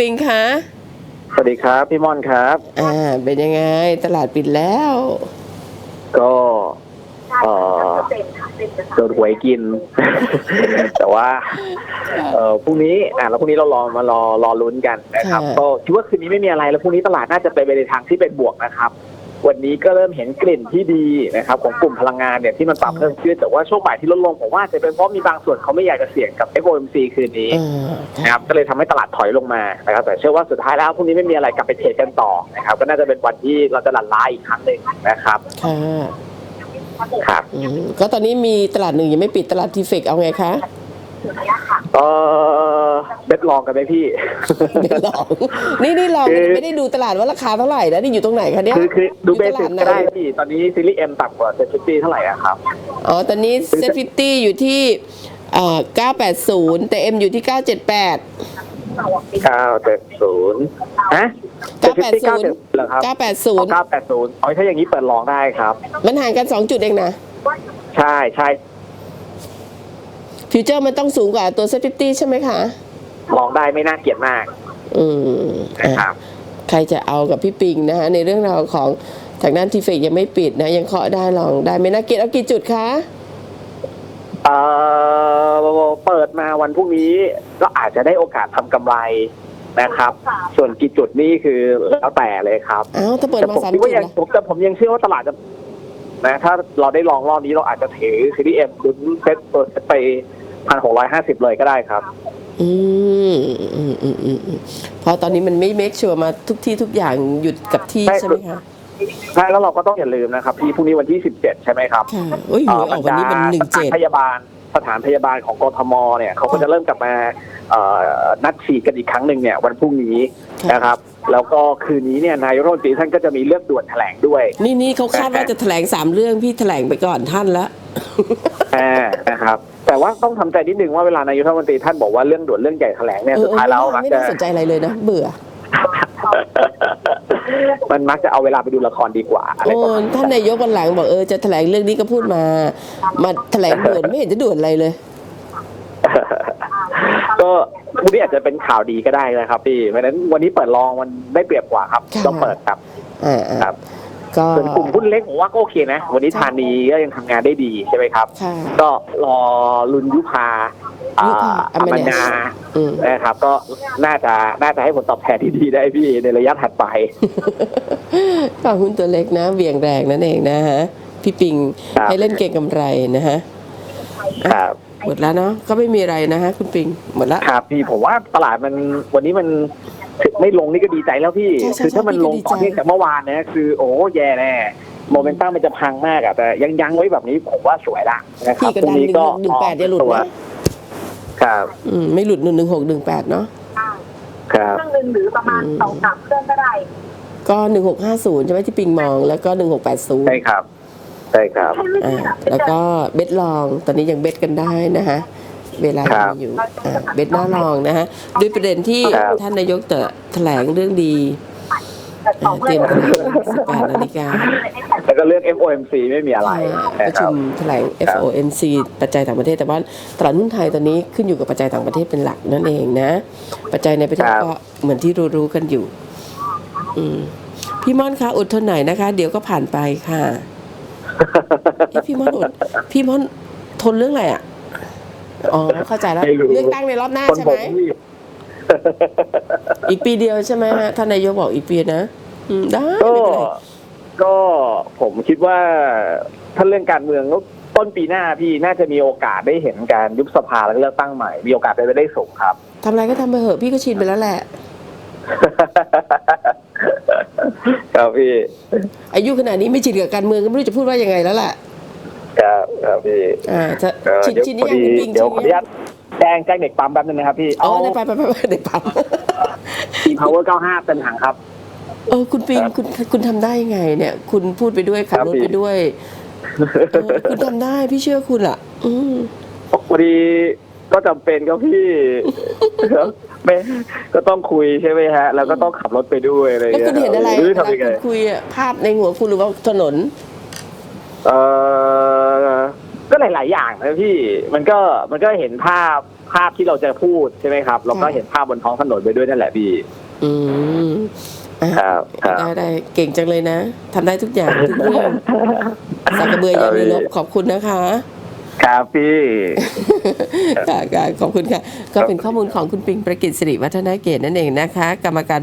ปิงคะสวัสดีครับพี่ม่อนครับ อ่า เป็นยังไง ตลาดปิดแล้ว ก็เอ่อโดนหวยกิน แต่ว่าเอ่อพรุ่งนี้อะแล้วพรุ่งนี้เรารอมารอรอลุ้นกันนะครับ ค่ะ ก็คิดว่าคืนนี้ไม่มีอะไรแล้วพรุ่งนี้ตลาดน่าจะไปในทางที่เป็นบวกนะครับ วันนี้ก็เริ่มเห็นกลิ่นที่ดีนะครับของกลุ่มพลังงานเนี่ยที่มันปรับเพิ่มขึ้นแต่ว่าช่วงบ่ายที่ลดลงผมว่าจะเป็นเพราะมีบางส่วนเขาไม่อยากจะเสี่ยงกับ FOMC คืนนี้อ่านะครับก็เลยทำให้ตลาดถอยลงมานะครับแต่เชื่อว่าสุดท้ายแล้วพรุ่งนี้ไม่มีอะไรกลับไปเทรดกันต่อนะครับก็น่าจะเป็นวันที่เราจะหลั่นล้าอีกครั้งหนึ่งนะครับค่ะครับอืมก็ตอนนี้มีตลาดหนึ่งยังไม่ปิดตลาดทีเฟกเอาไงคะ เออเบ็ดลองกันไหมพี่ เดี๋ยวลอง นี่นี่ลองคือ ไม่ได้ดูตลาดว่าราคาเท่าไหร่แล้วนี่อยู่ตรงไหนคะเนี่ยคือคือดูเบยู่สิตกลาก็ได้หนพี่ ตอนนี้ซีรีส์เอ็มต่ำกว่าเซนฟิตี้เท่าไหร่อะครับ อ๋อ ตอนนี้เซฟิตี้อยู่ที่อ่า980 แต่ M อยู่ที่ 978 เก้าเจ็ดศูนย์ฮะเซนฟิตี้เก้าเจ็ด980เหรอครับเก้า980แปดศูนย์อ๋อถ้าอย่างนี้เปิดลองได้ครับ มันห่างกัน 2 จุดเองนะ ใช่ใช่ ฟิวเจอร์มันต้องสูงกว่าตัวเซฟิตี้ใช่ไหมคะลองได้ไม่น่าเกลียดมากอืมนะอะครับ ใครจะเอากับพี่ปิงนะคะในเรื่องราวของจากด้านทีเฟกยังไม่ปิดนะ ยังเคาะได้ลองได้ไม่น่าเกลียดเอากี่จุดคะ เอ่อเปิดมาวันพรุ่งนี้ก็อาจจะได้โอกาสทำกำไรนะครับ ส่วนกี่จุดนี่คือแล้วแต่เลยครับอ้าวถ้าเปิดแต่มาผมสามคิดจุว่าดยังละผมแต่ผมยังเชื่อว่าตลาดจะนะถ้าเราได้ลองรอบนี้เราอาจจะถือซีรีส์เอ็มลุ้นเซ็ตตัวเซ็ตไป พันหกร้อยห้าสิบเลยก็ได้ครับ อืมอืมอืมอืมอืมเพราะตอนนี้มันไม่เมคชัวร์มาทุกที่ทุกอย่างหยุดกับที่ใช่ ใช่ไหมคะใช่แล้วเราก็ต้องอย่าลืมนะครับพี่พรุ่งนี้วันที่สิบเจ็ดใช่ไหมครับค่ะโอ้ยหวยออกวันนี้เป็นหนึ่งสถาเจ็นดพยาบาลสถานพยาบาลของกทมเนี่ยเขาก็จะเริ่มกลับมาเอ่อนัดฉีดกันอีกครั้งหนึ่งเนี่ยวันพรุ่งนี้นะครับ แล้วก็คืนนี้เนี่ยนายกรัฐมนตรีท่านก็จะมีเรื่องด่วนแถลงด้วยนี่นี่เขาคาดว่าจะแถลงสามเรื่องพี่แถลงไปก่อนท่านละ อ่านะครับ แต่ว่าต้องทำใจนิดนึงว่าเวลานายกรัฐมนตรีท่านบอกว่าเรื่องด่วนเรื่องใหญ่แถลงเนี่ยเอสุอดเออท้ายไม่แล้วน่ามักไม่จะน่าสนใจอะไรเลยนะเบื่อ มันมักจะเอาเวลาไปดูละครดีกว่าอะไรโอ้ประมาณนี้ท่านนายกวันหลังบอกเออจะแถลงเรื่องนี้ก็พูดมา มาแถลงด่วนไม่เห็นจะด่วนอะไรเลย ก็พรุ่งนี้อาจจะเป็นข่าวดีก็ได้นะครับพี่เพราะฉะนั้นวันนี้เปิดลองมันได้เปรียบกว่าครับค่ะต้องเปิดครับอ่าอ่าครับ ก็ส่วนกลุ่มหุ้นเล็กผมว่าก็โอเคนะ วันนี้ธานีก็ยังทำงานได้ดีใช่ไหมครับค่ะก็รอลุนยุพาอ่ายุพาอมอมนานาอืมนะครับ ก็น่าจะน่าจะให้ผลตอบแทนที่ดีได้พี่ในระยะถัดไปก็หุ้นตัวเล็กนะเบี่ยงแรงนั่นเองนะฮะพี่ปิงครับให้เล่นเก่งกำไรนะฮะครับหมดแล้วเนาะก็ไม่มีอะไรนะฮะคุณปิงหมดละครับพี่ผมว่าตลาดมันวันนี้มัน ไม่ลงนี่ก็ดีใจแล้วพี่ ใช่ใช่คือถ้ามันใช่ลงพี่ก็ดีใจ ต่อเนื่องจากเมื่อวานนะคือโอ้แย่แน่โมเมนตัมมันจะพังมากอะแต่ยังยั้งไว้แบบนี้ผมว่าสวยละนะครัพี่บก็พรุ่ดังนหนี้นึ่งก็หนึ่งแปดอย่าหลุดตัวนะครับ อืมไม่หลุดหนึ่งหนึ่งหกหนึ่งแปดเนาะครับ เครื่องหนึ่งหรือประมาณอืมสองสามเครื่องก็ได้ก็หนึ่งหกห้าศูนย์ใช่ไหมที่ปิงมองแล้วก็หนึ่งหกแปดศูนย์ใช่ครับ ใช่ครับอ่าแล้วก็เบ็ดลองตอนนี้ยังเบ็ดกันได้นะฮะ เวลาครัยับงอยู่อ่าเบ็ดหน้าลองนะฮะด้วยประเด็นที่ครับท่านนายกแต่แถลงเรื่องดีแต่สอ่าองเตรียมกันสิบแปดนาฬิกาแล้วก็เรื่อง FOMC ไม่มีอะไรปนะระครัชุบมแถลง FOMC ปัจจัยต่างประเทศแต่ว่าตลาดหุ้นไทยตอนนี้ขึ้นอยู่กับปัจจัยต่างประเทศเป็นหลักนั่นเองนะ ปัจจัยในประเทศครับก็เหมือนที่รู้ๆกันอยู่ อืมพี่ม่อนคะอดทนหน่อยนะคะ เดี๋ยวก็ผ่านไปค่ะเอ๊ะพี่ม่อนอดพี่ม่อนทนเรื่องอะไรอะ อ๋อเข้าใจแล้วไม่รู้ เลือกตั้งในรอบหน้าคนใช่ผไหมมนี่ อีกปีเดียวใช่ไหมฮะท่านนายกบอกอีกปีนะอืมได้ก็ไม่เป็นไรก็ผมคิดว่าถ้าเรื่องการเมืองต้นปีหน้าพี่น่าจะมีโอกาสได้เห็นการยุบสภาแล้วก็เลือกตั้งใหม่ มีโอกาสเป็นไปได้สูงครับ ทำอะไรก็ทำไปเถอะพี่ก็ชินไปแล้วแหละ ครับพี่อายุขนาดนี้ไม่ชินกับการเมืองก็ไม่รู้จะพูดว่ายังไงแล้วล่ะครับ ครับพี่อ่าจะเอ่อชินเดี๋ยวชินพอนี่ยังดีคุณปิงเดี๋ยวขอชิอนนุญาตแจ้งแจ้งเด็กปั๊มแป๊บนึงนะครับพี่อ๋อเอาได้ไปไปไปไปเด็กปั๊มทีพาวเวอร์95เต็มถังครับเออคุณปิงคุณคุณทำได้ยังไงเนี่ย คุณพูดไปด้วยขับครับรถพี่ไปด้วยเออคุณทำได้พี่เชื่อคุณอะ อืมพอดีก็จำเป็นครับพี่ไม่ก็ต้องคุยใช่ไหมฮะ แล้วก็ต้องขับรถไปด้วยอะไรแล้วเงี้ยคุณเห็นอะไรหรือเวลาทำยังไงคุณคุยอะภาพในหัวคุณหรือว่าถนน เออ ก็หลาย ๆ อย่างนะพี่มันก็มันก็เห็นภาพภาพที่เราจะพูดใช่ไหมครับแล้วก็ค่ะเห็นภาพบนท้องถนนไปด้วยนั่นแหละพี่ อืมอะครับครับได้ได้เก่งจังเลยนะทำได้ทุกอย่างทุกเรื่องสักกระเบือยามีลบขอบคุณนะคะครับพี่ค่ะค่ะขอบคุณค่ะ ก็เป็นข้อมูลของคุณปิงประกิตสิริวัฒนาเกตนั่นเองนะคะ กรรมการ